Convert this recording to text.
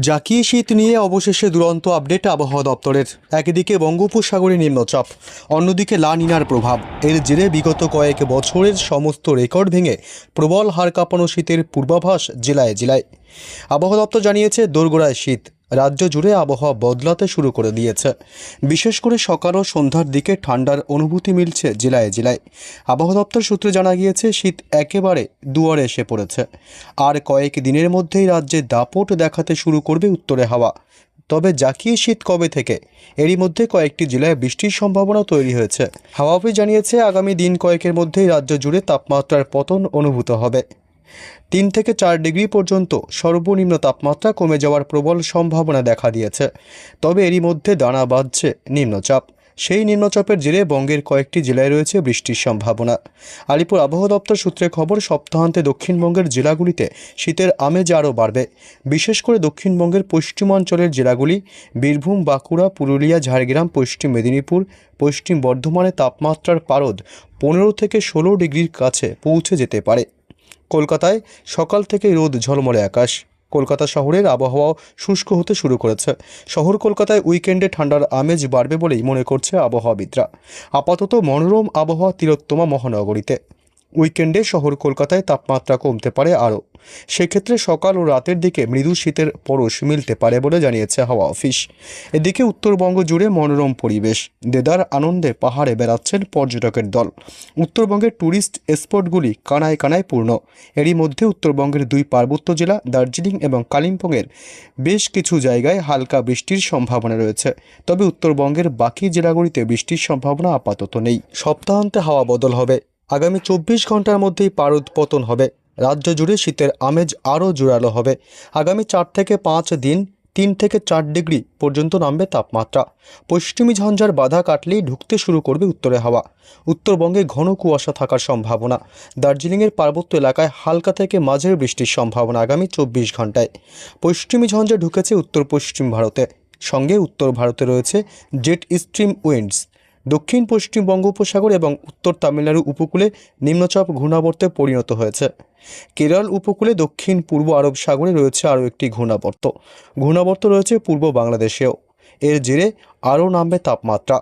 জাকিয়ে শীত নিয়ে অবশেষে দুরন্ত আপডেট আবহাওয়া দপ্তরের। একদিকে বঙ্গোপসাগরে নিম্নচাপ, অন্যদিকে লানিনার প্রভাব। এর জেরে বিগত কয়েক বছরের সমস্ত রেকর্ড ভেঙে প্রবল হাড় কাঁপানো শীতের পূর্বাভাস জেলায় জেলায়। আবহাওয়া দপ্তর জানিয়েছে, দোরগোড়ায় শীত। রাজ্য জুড়ে আবহাওয়া বদলাতে শুরু করে দিয়েছে। বিশেষ করে সকাল ও সন্ধ্যার দিকে ঠান্ডার অনুভূতি মিলছে জেলায় জেলায়। আবহাওয়া দপ্তর সূত্রে জানা গিয়েছে, শীত একেবারে দুয়ারে এসে পড়েছে। আর কয়েক দিনের মধ্যেই রাজ্যে দাপট দেখাতে শুরু করবে উত্তরে হাওয়া। তবে জাকিয়ে শীত কবে থেকে? এরই মধ্যে কয়েকটি জেলায় বৃষ্টির সম্ভাবনা তৈরি হয়েছে। হাওয়া অফিস জানিয়েছে, আগামী দিন কয়েকের মধ্যেই রাজ্য জুড়ে তাপমাত্রার পতন অনুভূত হবে। তিন থেকে চার ডিগ্রি পর্যন্ত সর্বনিম্ন তাপমাত্রা কমে যাওয়ার প্রবল সম্ভাবনা দেখা দিয়েছে। তবে এরই মধ্যে দানা বাঁধছে নিম্নচাপ। সেই নিম্নচাপের জেরে বঙ্গের কয়েকটি জেলায় রয়েছে বৃষ্টির সম্ভাবনা। আলিপুর আবহাওয়া দপ্তর সূত্রে খবর, সপ্তাহান্তে দক্ষিণবঙ্গের জেলাগুলিতে শীতের আমেজ আরও বাড়বে। বিশেষ করে দক্ষিণবঙ্গের পশ্চিমাঞ্চলের জেলাগুলি বীরভূম, বাঁকুড়া, পুরুলিয়া, ঝাড়গ্রাম, পশ্চিম মেদিনীপুর, পশ্চিম বর্ধমানে তাপমাত্রার পারদ পনেরো থেকে ষোলো ডিগ্রির কাছে পৌঁছে যেতে পারে। কলকাতায় সকাল থেকে রোদ ঝলমলে আকাশ। কলকাতা শহরের আবহাওয়া শুষ্ক হতে শুরু করেছে। শহর কলকাতায় উইকেন্ডে ঠান্ডার আমেজ বাড়বে বলেই মনে করছে আবহাওয়াবিদরা। আপাতত মনোরম আবহাওয়া তিলোত্তমা মহানগরীতে। উইকেন্ডে শহর কলকাতায় তাপমাত্রা কমতে পারে আরও। সেক্ষেত্রে সকাল ও রাতের দিকে মৃদু শীতের পরশ মিলতে পারে বলে জানিয়েছে হাওয়া অফিস। এদিকে উত্তরবঙ্গ জুড়ে মনোরম পরিবেশ। দেদার আনন্দে পাহাড়ে বেড়াচ্ছেন পর্যটকের দল। উত্তরবঙ্গের ট্যুরিস্ট স্পটগুলি কানায় কানায় পূর্ণ। এরই মধ্যে উত্তরবঙ্গের দুই পার্বত্য জেলা, দার্জিলিং এবং কালিম্পংয়ের বেশ কিছু জায়গায় হালকা বৃষ্টির সম্ভাবনা রয়েছে। তবে উত্তরবঙ্গের বাকি জেলাগুলিতে বৃষ্টির সম্ভাবনা আপাতত নেই। সপ্তাহান্তে হাওয়া বদল হবে। আগামী চব্বিশ ঘণ্টার মধ্যেই পারদ পতন হবে। রাজ্য জুড়ে শীতের আমেজ আরও জোরালো হবে। আগামী চার থেকে পাঁচ দিন তিন থেকে চার ডিগ্রি পর্যন্ত নামবে তাপমাত্রা। পশ্চিমী ঝঞ্ঝার বাধা কাটলেই ঢুকতে শুরু করবে উত্তরে হাওয়া। উত্তরবঙ্গে ঘন কুয়াশা থাকার সম্ভাবনা। দার্জিলিংয়ের পার্বত্য এলাকায় হালকা থেকে মাঝের বৃষ্টির সম্ভাবনা আগামী চব্বিশ ঘন্টায়। পশ্চিমী ঝঞ্ঝা ঢুকেছে উত্তর পশ্চিম ভারতে। সঙ্গে উত্তর ভারতে রয়েছে জেট স্ট্রিম উইন্ডস। দক্ষিণ, পশ্চিম বঙ্গোপসাগর এবং উত্তর তামিলনাড়ু উপকূলে নিম্নচাপ ঘূর্ণাবর্তে পরিণত হয়েছে। কেরল উপকূলে দক্ষিণ, পূর্ব আরব সাগরে রয়েছে আরও একটি ঘূর্ণাবর্ত। ঘূর্ণাবর্ত রয়েছে পূর্ব বাংলাদেশেও। এর জেরে আরও নামবে তাপমাত্রা।